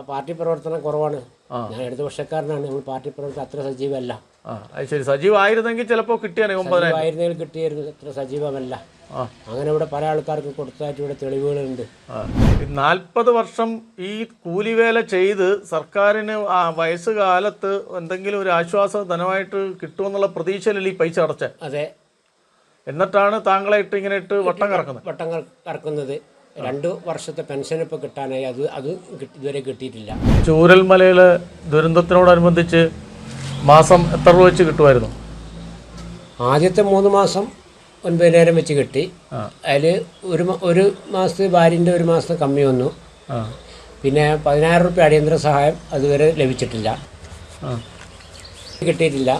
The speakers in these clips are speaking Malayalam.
പാർട്ടി പ്രവർത്തനം കുറവാണ്. ഞാൻ ഇടതുപക്ഷക്കാരനാണ്. നമ്മൾ പാർട്ടി പ്രവർത്തനം അത്ര സജീവമല്ല. ശരി. സജീവമായിരുന്നെങ്കിൽ ചിലപ്പോൾ കിട്ടിയായിരുന്നെങ്കിൽ കിട്ടിയായിരുന്നു അത്ര സജീവമല്ല. അങ്ങനെ ഇവിടെ പല ആൾക്കാർക്ക് കൊടുത്തായിട്ട് ഇവിടെ തെളിവുകളുണ്ട്. നാൽപ്പത് വർഷം ഈ കൂലിവേല ചെയ്ത് സർക്കാരിന് ആ വയസ്സുകാലത്ത് എന്തെങ്കിലും ഒരു ആശ്വാസ ധനമായിട്ട് കിട്ടുമെന്നുള്ള പ്രതീക്ഷയിലല്ലേ ഈ പൈസ അടച്ച? അതെ. എന്നിട്ടാണ് താങ്കളെ ഇട്ട് ഇങ്ങനെ ഇട്ട് വട്ടം കറക്കുന്നത്? വട്ടം കറ- കറക്കുന്നത്. രണ്ട് വർഷത്തെ പെൻഷൻ ഇപ്പോൾ കിട്ടാനായി. അത് അത് ഇതുവരെ കിട്ടിയിട്ടില്ല. ചൂരൽമലയിലെ ദുരന്തത്തിനോടനുബന്ധിച്ച് മാസം എത്ര രൂപ വെച്ച് കിട്ടുമായിരുന്നു? ആദ്യത്തെ മൂന്ന് മാസം ഒൻപതിനായിരം വെച്ച് കിട്ടി. അതിൽ ഒരു ഒരു മാസത്തെ ഭാര്യന്റെ ഒരു മാസത്തെ കമ്മി വന്നു. പിന്നെ പതിനായിരം റുപ്യ അടിയന്തര സഹായം അതുവരെ ലഭിച്ചിട്ടില്ല. കിട്ടിയിട്ടില്ല.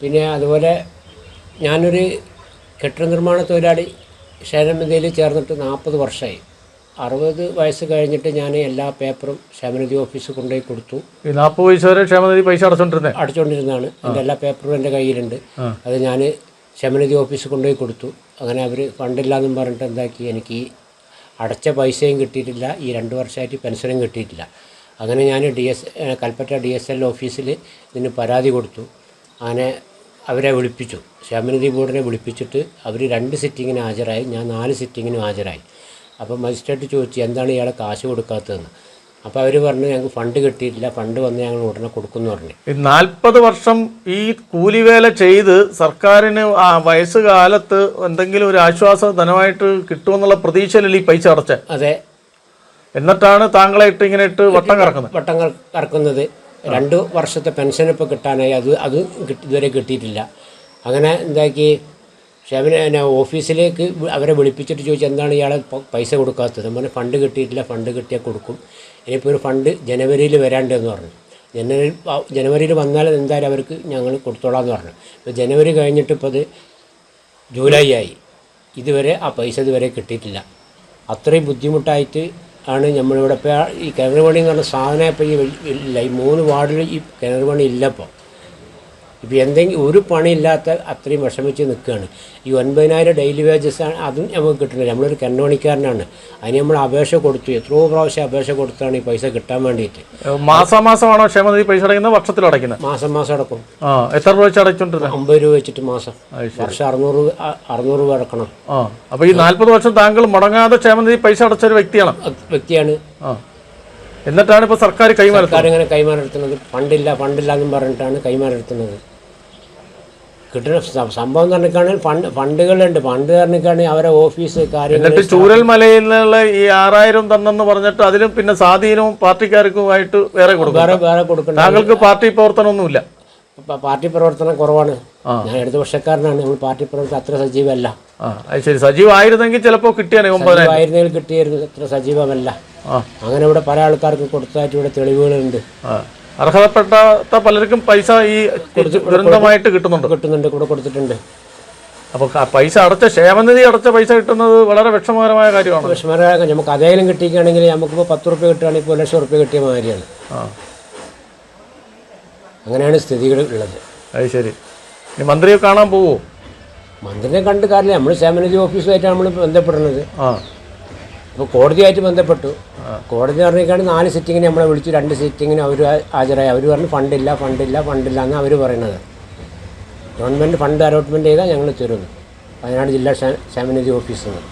പിന്നെ അതുപോലെ ഞാനൊരു കെട്ടിട നിർമ്മാണ തൊഴിലാളി. ക്ഷേമനിധിയിൽ ചേർന്നിട്ട് നാൽപ്പത് വർഷമായി. അറുപത് വയസ്സ് കഴിഞ്ഞിട്ട് ഞാൻ എല്ലാ പേപ്പറും ക്ഷേമനിധി ഓഫീസിൽ കൊണ്ടുപോയി കൊടുത്തു. നാൽപ്പത് വയസ്സ് വരെ ക്ഷേമനിധി പൈസ അടച്ചോണ്ടിരുന്നത് അടച്ചുകൊണ്ടിരുന്നതാണ് എന്റെ എല്ലാ പേപ്പറും എന്റെ കയ്യിലുണ്ട്. അത് ഞാൻ ക്ഷേമനിധി ഓഫീസിൽ കൊണ്ടുപോയി കൊടുത്തു. അങ്ങനെ അവർ ഫണ്ടില്ല എന്നും പറഞ്ഞിട്ട് എന്താക്കി? എനിക്ക് ഈ അടച്ച പൈസയും കിട്ടിയിട്ടില്ല. ഈ രണ്ട് വർഷമായിട്ട് പെൻഷനും കിട്ടിയിട്ടില്ല. അങ്ങനെ ഞാൻ D S Kalpetta D S L ഓഫീസിൽ ഇതിന് പരാതി കൊടുത്തു. അങ്ങനെ അവരെ വിളിപ്പിച്ചു. ക്ഷേമനിധി ബോർഡിനെ വിളിപ്പിച്ചിട്ട് അവർ രണ്ട് സിറ്റിങ്ങിന് ഹാജരായി ഞാൻ നാല് സിറ്റിങ്ങിന് ഹാജരായി. അപ്പോൾ മജിസ്ട്രേറ്റ് ചോദിച്ചു എന്താണ് ഇയാളെ കാശ് കൊടുക്കാത്തതെന്ന്? അപ്പോൾ അവർ പറഞ്ഞു ഞങ്ങൾക്ക് ഫണ്ട് കിട്ടിയിട്ടില്ല ഫണ്ട് വന്ന് ഞങ്ങൾ ഉടനെ കൊടുക്കുന്നു പറഞ്ഞു. ഈ നാൽപ്പത് വർഷം ഈ കൂലിവേല ചെയ്ത് സർക്കാരിന് ആ വയസ്സുകാലത്ത് എന്തെങ്കിലും ഒരു ആശ്വാസ ധനമായിട്ട് കിട്ടുമെന്നുള്ള പ്രതീക്ഷയിലല്ലേ ഈ പൈസ അടച്ചത് അതെ. എന്നിട്ടാണ് താങ്കളെ ഇട്ട് ഇങ്ങനെ ഇട്ട് വട്ടം കറക്കുന്നത്? വട്ടം കറ- കറക്കുന്നത്. രണ്ട് വർഷത്തെ പെൻഷൻ ഇപ്പോൾ കിട്ടാനായി. അത് അത് ഇതുവരെ കിട്ടിയിട്ടില്ല. അങ്ങനെ എന്താക്കി ക്ഷേമന ഓഫീസിലേക്ക് അവരെ വിളിപ്പിച്ചിട്ട് ചോദിച്ചു എന്താണ് ഇയാളെ പൈസ കൊടുക്കാത്തത്? നമ്മൾ ഫണ്ട് കിട്ടിയിട്ടില്ല ഫണ്ട് കിട്ടിയാൽ കൊടുക്കും. ഇനിയിപ്പോൾ ഒരു ഫണ്ട് ജനുവരിയിൽ വരാണ്ടെന്ന് പറഞ്ഞു. ജനുവരി ജനുവരിയിൽ വന്നാൽ എന്തായാലും അവർക്ക് ഞങ്ങൾ കൊടുത്തോളാം എന്ന് പറഞ്ഞു. ഇപ്പോൾ ജനുവരി കഴിഞ്ഞിട്ട് ഇപ്പോൾ അത് ജൂലൈ ആയി. ഇതുവരെ ആ പൈസ ഇതുവരെ കിട്ടിയിട്ടില്ല. അത്രയും ബുദ്ധിമുട്ടായിട്ട് ആണ് നമ്മളിവിടെ ഇപ്പോൾ ഈ കിണർ പണി എന്ന് പറഞ്ഞ സാധനം ഇപ്പോൾ ഈ ഇല്ല ഈ മൂന്ന് വാർഡിൽ ഈ കിണർ പണി ഇല്ല ഇപ്പോൾ ഇപ്പോൾ എന്തെങ്കിലും ഒരു പണിയില്ലാത്ത അത്രയും വിഷമിച്ച് നിൽക്കുകയാണ് ഈ ഒൻപതിനായിരം ഡെയിലി വേജസ് ആണ് അതും നമുക്ക് കിട്ടുന്നില്ല നമ്മളൊരു കിണർ പണിക്കാരനാണ് അതിന് നമ്മൾ അപേക്ഷ കൊടുത്തു. എത്രയോ പ്രാവശ്യം അപേക്ഷ കൊടുത്താണ് ഈ പൈസ കിട്ടാൻ വേണ്ടിയിട്ട്. മാസം മാസമാണോ ക്ഷേമനിധി പൈസ അടയ്ക്കുന്നത്? വർഷത്തിൽ അടയ്ക്കുന്നത്? മാസം മാസം അടക്കും എത്ര രൂപ വെച്ച് അടച്ചോണ്ടിരുന്നത് അമ്പത് രൂപ വെച്ചിട്ട് മാസം. വർഷം അറുന്നൂറ് അറുന്നൂറ് രൂപ അടക്കണം. അപ്പോൾ ഈ നാൽപ്പത് വർഷം താങ്കൾ മുടങ്ങാതെ ക്ഷേമനിധി പൈസ അടച്ച ഒരു വ്യക്തിയാണ്? വ്യക്തിയാണ്. എന്നിട്ടാണ് ഇപ്പോൾ സർക്കാർ കൈമാറുന്നത് സർക്കാർ ഇങ്ങനെ കൈമാറെടുത്തുന്നത് ഫണ്ടില്ല ഫണ്ടില്ല എന്നും പറഞ്ഞിട്ടാണ് കൈമാറെടുത്തുന്നത് കിട്ടുന്ന സംഭവം പറഞ്ഞിട്ടാണെങ്കിൽ ഫണ്ട് ഫണ്ടുകളുണ്ട്. ഫണ്ട് പറഞ്ഞിട്ടാണെങ്കിൽ അവരെ ഓഫീസ് കാര്യങ്ങൾ ചൂരൽമലയിൽ നിന്നുള്ള ഈ ആറായിരം തന്നെന്ന് പറഞ്ഞിട്ട് അതിലും പിന്നെ സ്വാധീനവും പാർട്ടിക്കാർക്കുമായിട്ട് വേറെ കൊടുക്കും വേറെ വേറെ കൊടുക്കണ്ട താങ്കൾക്ക് പാർട്ടി പ്രവർത്തനമൊന്നുമില്ല. പാർട്ടി പ്രവർത്തനം കുറവാണ്. ഞാൻ ഞാൻ ഇടതുപക്ഷക്കാരനാണ്. നമ്മൾ പാർട്ടി പ്രവർത്തനം അത്ര സജീവമല്ല. ശരി. സജീവമായിരുന്നെങ്കിൽ ചിലപ്പോൾ കിട്ടിയാണ് ആയിരുന്നെങ്കിൽ കിട്ടിയായിരുന്നു. അത്ര സജീവമല്ല. അങ്ങനെ ഇവിടെ പല ആൾക്കാർക്ക് കൊടുത്തതായിട്ട് ഇവിടെ തെളിവുകളുണ്ട്. അർഹതപ്പെട്ട പലർക്കും പൈസ ഈ ദുരന്തമായിട്ട് കിട്ടുന്നുണ്ട്. കിട്ടുന്നുണ്ട് കൂടെ കൊടുത്തിട്ടുണ്ട്. അപ്പോൾ പൈസ അടച്ച ക്ഷേമനിധി അടച്ച പൈസ കിട്ടുന്നത് വളരെ വിഷമകരമായ കാര്യമാണ്. വിഷമകരമായ നമുക്ക് അതേലും കിട്ടിക്കുകയാണെങ്കിൽ നമുക്കിപ്പോൾ പത്ത് റുപ്യ കിട്ടുകയാണെങ്കിൽ ഇപ്പോൾ ലക്ഷം റുപ്യ കിട്ടിയ മാതിരിയാണ്. അങ്ങനെയാണ് സ്ഥിതികൾ ഉള്ളത്. അത് ശരി. ഇനി മന്ത്രിയെ കാണാൻ പോവോ? മന്ത്രിനെ കണ്ട് കാര്യമില്ല. നമ്മൾ ക്ഷേമനിധി ഓഫീസുമായിട്ടാണ് നമ്മൾ ബന്ധപ്പെടുന്നത്. ആ. അപ്പോൾ കോടതിയായിട്ട് ബന്ധപ്പെട്ടു. കോടതി പറഞ്ഞേക്കാണ് നാല് സിറ്റിങ്ങിന് നമ്മളെ വിളിച്ചു. രണ്ട് സിറ്റിങ്ങിന് അവർ ഹാജരായി. അവർ പറഞ്ഞു ഫണ്ടില്ല ഫണ്ടില്ല ഫണ്ടില്ല എന്ന് അവർ പറയുന്നത് ഗവൺമെന്റ് ഫണ്ട് അലോട്ട്മെന്റ് ചെയ്താൽ ഞങ്ങൾ തരുന്നു വയനാട് ജില്ലാ ക്ഷേ- ക്ഷേമനിധി ഓഫീസിൽ നിന്ന്